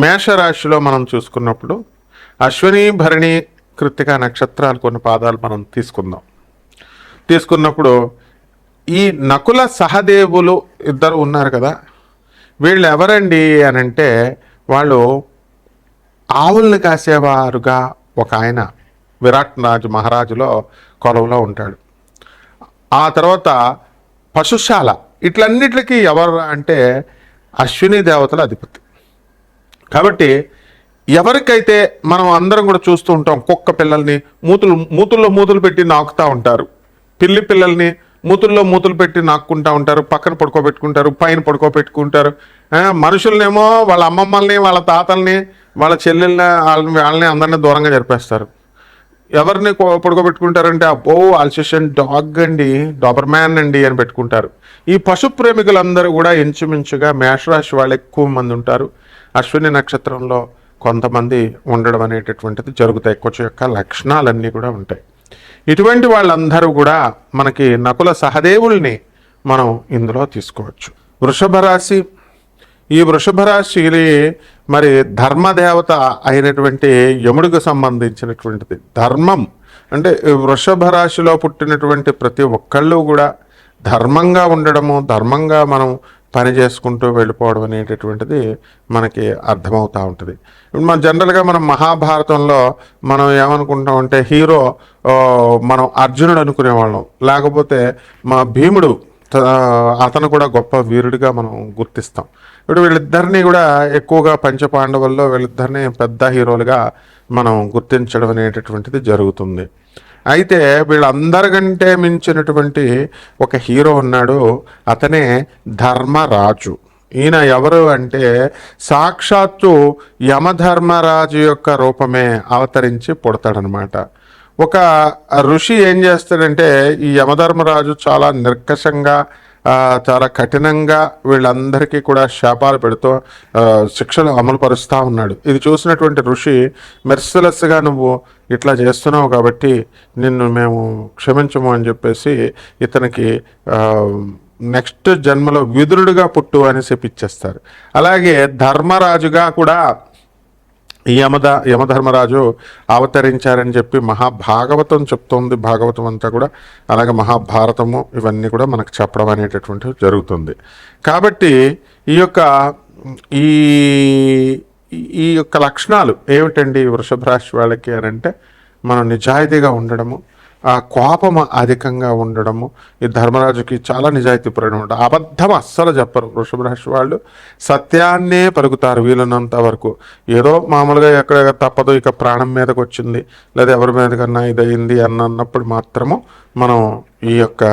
మేషరాశిలో మనం చూసుకున్నప్పుడు అశ్విని భరణి కృత్తిక నక్షత్రాలు కొన్ని పాదాలు మనం తీసుకుందాం. తీసుకున్నప్పుడు ఈ నకుల సహదేవులు ఇద్దరు ఉన్నారు కదా వీళ్ళు ఎవరండి అని అంటే వాళ్ళు ఆవుల్ని కాసేవారుగా ఒక ఆయన విరాట్ రాజు మహారాజులో కొలువులో ఉంటాడు. ఆ తర్వాత పశుశాల ఇట్లన్నిటికీ ఎవరు అంటే అశ్విని దేవతల అధిపతి. కాబట్టి ఎవరికైతే మనం అందరం కూడా చూస్తూ ఉంటాం కుక్క పిల్లల్ని మూతులు మూతుల్లో మూతులు పెట్టి నాకుతూ ఉంటారు. పిల్లి పిల్లల్ని మూతుల్లో మూతులు పెట్టి నాక్కుంటా ఉంటారు పక్కన పడుకోబెట్టుకుంటారు పైన పడుకోబెట్టుకుంటారు. మనుషులనేమో వాళ్ళ అమ్మమ్మల్ని వాళ్ళ తాతల్ని వాళ్ళ చెల్లెల్ని వాళ్ళని వాళ్ళని అందరినీ దూరంగా జరిపేస్తారు. ఎవరిని పడుకోబెట్టుకుంటారంటే అబ్బో ఆల్సేషన్ డాగ్ అండి డాబర్ మ్యాన్ అండి అని పెట్టుకుంటారు. ఈ పశు ప్రేమికులందరూ కూడా ఇంచుమించుగా మేషరాశి వాళ్ళు ఎక్కువ మంది ఉంటారు. అశ్విని నక్షత్రంలో కొంతమంది ఉండడం అనేటటువంటిది జరుగుతాయి. కొంచెం యొక్క లక్షణాలన్నీ కూడా ఉంటాయి. ఇటువంటి వాళ్ళందరూ కూడా మనకి నకుల సహదేవుల్ని మనం ఇందులో తీసుకోవచ్చు. వృషభ రాశి ఈ వృషభ రాశిని మరి ధర్మదేవత అయినటువంటి యముడికి సంబంధించినటువంటిది. ధర్మం అంటే వృషభ రాశిలో పుట్టినటువంటి ప్రతి ఒక్కళ్ళు కూడా ధర్మంగా ఉండడము ధర్మంగా మనం పని చేసుకుంటూ వెళ్ళిపోవడం అనేటటువంటిది మనకి అర్థమవుతూ ఉంటుంది. ఇప్పుడు మన జనరల్గా మనం మహాభారతంలో మనం ఏమనుకుంటాం అంటే హీరో మనం అర్జునుడు అనుకునేవాళ్ళం. లేకపోతే మా భీముడు అతను కూడా గొప్ప వీరుడిగా మనం గుర్తిస్తాం. ఇప్పుడు వీళ్ళిద్దరిని కూడా ఎక్కువగా పంచపాండవుల్లో వీళ్ళిద్దరిని పెద్ద హీరోలుగా మనం గుర్తించడం అనేటటువంటిది జరుగుతుంది. అయితే వీళ్ళందరికంటే మించినటువంటి ఒక హీరో ఉన్నాడు. అతనే ధర్మరాజు. ఈయన ఎవరు అంటే సాక్షాత్తు యమధర్మరాజు యొక్క రూపమే అవతరించి పుడతాడనమాట. ఒక ఋషి ఏం చేస్తాడంటే ఈ యమధర్మరాజు చాలా నిర్కషంగా చాలా కఠినంగా వీళ్ళందరికీ కూడా శాపాలు పెడుతూ శిక్షలు అమలు పరుస్తూ ఉన్నాడు. ఇది చూసినటువంటి ఋషి మెర్సిలెస్గా నువ్వు ఇట్లా చేస్తున్నావు కాబట్టి నిన్ను మేము క్షమించము అని చెప్పేసి ఇతనికి నెక్స్ట్ జన్మలో విదురుడుగా పుట్టు అని చెప్పిచ్చేస్తారు అలాగే ధర్మరాజుగా కూడా యమద యమధర్మరాజు అవతరించారని చెప్పి మహాభాగవతం చెప్తోంది. భాగవతం అంతా కూడా అలాగే మహాభారతము ఇవన్నీ కూడా మనకు చెప్పడం అనేటటువంటివి జరుగుతుంది. కాబట్టి ఈ యొక్క ఈ ఈ యొక్క లక్షణాలు ఏమిటండి వృషభ రాశి వాళ్ళకి అని అంటే మనం నిజాయితీగా ఉండడము ఆ అధికంగా ఉండడము ఈ ధర్మరాజుకి చాలా నిజాయితీపరుడు ఉంటాడు అబద్ధం అస్సలు చెప్పరు. వృషభ రాశి వాళ్ళు సత్యాన్నే పలుకుతారు వీలున్నంత వరకు. ఏదో మామూలుగా ఎక్కడ తప్పదు ఇక ప్రాణం మీదకి వచ్చింది లేదా ఎవరి మీదకన్నా ఇదయింది అని అన్నప్పుడు మాత్రము మనం ఈ యొక్క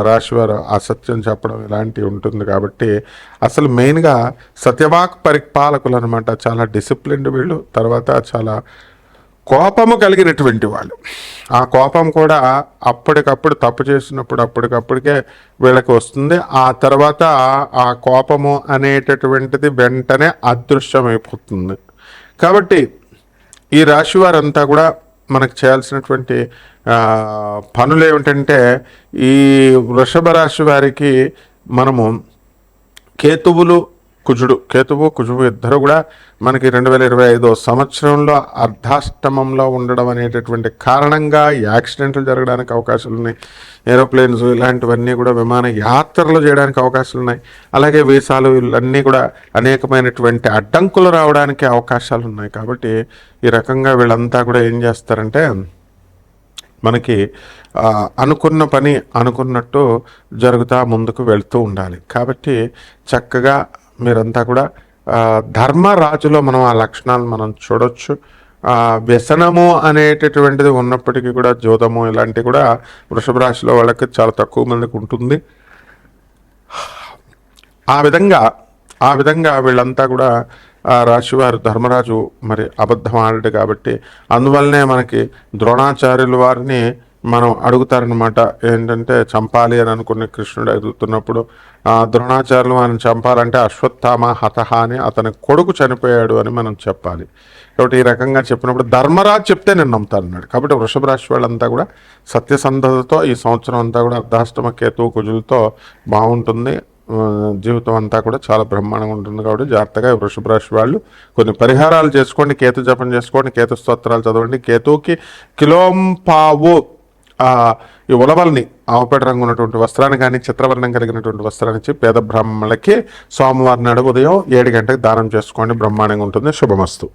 రాశి వారు అసత్యం చెప్పడం ఇలాంటివి ఉంటుంది కాబట్టి అసలు మెయిన్గా సత్యవాక్ పరిపాలకులు అనమాట చాలా డిసిప్లిన్డ్ వీళ్ళు తర్వాత చాలా కోపము కలిగినటువంటి వాళ్ళు. ఆ కోపం కూడా అప్పటికప్పుడు తప్పు చేసినప్పుడు అప్పటికప్పటికే వీళ్ళకి వస్తుంది. ఆ తర్వాత ఆ కోపము అనేటటువంటిది వెంటనే అదృశ్యమైపోతుంది. కాబట్టి ఈ రాశి వారంతా కూడా మనకు చేయాల్సినటువంటి పనులు ఏమిటంటే ఈ వృషభ రాశి వారికి మనము కేతువులు కుజుడు కేతువు కుజువు ఇద్దరు కూడా మనకి రెండు వేల ఇరవై ఐదో సంవత్సరంలో అర్ధాష్టమంలో ఉండడం అనేటటువంటి కారణంగా యాక్సిడెంట్లు జరగడానికి అవకాశాలు ఉన్నాయి. ఏరోప్లేన్స్ ఇలాంటివన్నీ కూడా విమాన యాత్రలు చేయడానికి అవకాశాలు ఉన్నాయి. అలాగే వీసాలు ఇవన్నీ కూడా అనేకమైనటువంటి అడ్డంకులు రావడానికి అవకాశాలు ఉన్నాయి. కాబట్టి ఈ రకంగా వీళ్ళంతా కూడా ఏం చేస్తారంటే మనకి అనుకున్న పని అనుకున్నట్టు జరుగుతా ముందుకు వెళ్తూ ఉండాలి. కాబట్టి చక్కగా మీరంతా కూడా ధర్మరాజులో మనం ఆ లక్షణాలు మనం చూడొచ్చు. వ్యసనము అనేటటువంటిది ఉన్నప్పటికీ కూడా జోదము ఇలాంటివి కూడా వృషభ రాశిలో వాళ్ళకి చాలా తక్కువ మందికి ఉంటుంది. ఆ విధంగా ఆ విధంగా వీళ్ళంతా కూడా ఆ రాశివారు ధర్మరాజు మరి అబద్ధం ఆడాడు కాబట్టి అందువల్లనే మనకి ద్రోణాచార్యుల వారిని మనం అడుగుతారనమాట ఏంటంటే చంపాలి అని అనుకున్న కృష్ణుడు అడుగుతున్నప్పుడు ద్రోణాచార్యులు మనం చంపాలంటే అశ్వత్థామ హతహ అని అతని కొడుకు చనిపోయాడు అని మనం చెప్పాలి. కాబట్టి ఈ రకంగా చెప్పినప్పుడు ధర్మరాజు చెప్తే నేను నమ్ముతాను అన్నాడు కాబట్టి వృషభ రాశి వాళ్ళంతా కూడా సత్యసంధతతో ఈ సంవత్సరం అంతా కూడా అర్ధాష్టమ కేతు కుజులతో బాగుంటుంది. జీవితం అంతా కూడా చాలా బ్రహ్మాండంగా ఉంటుంది కాబట్టి జాగ్రత్తగా వృషభ రాశి వాళ్ళు కొన్ని పరిహారాలు చేసుకోండి కేతు జపం చేసుకోండి కేతు స్తోత్రాలు చదవండి. కేతువుకి కిలోంపావు. ఈ ఉలవల్ని ఆవుపేట రంగు ఉన్నటువంటి వస్త్రాన్ని కానీ చిత్రవర్ణం కలిగినటువంటి వస్త్రాన్ని ఇచ్చి పేద బ్రాహ్మణులకి సోమవారం నాడు ఉదయం ఏడు గంటలకు దానం చేసుకోండి. బ్రహ్మాండంగా ఉంటుంది. శుభమస్తు.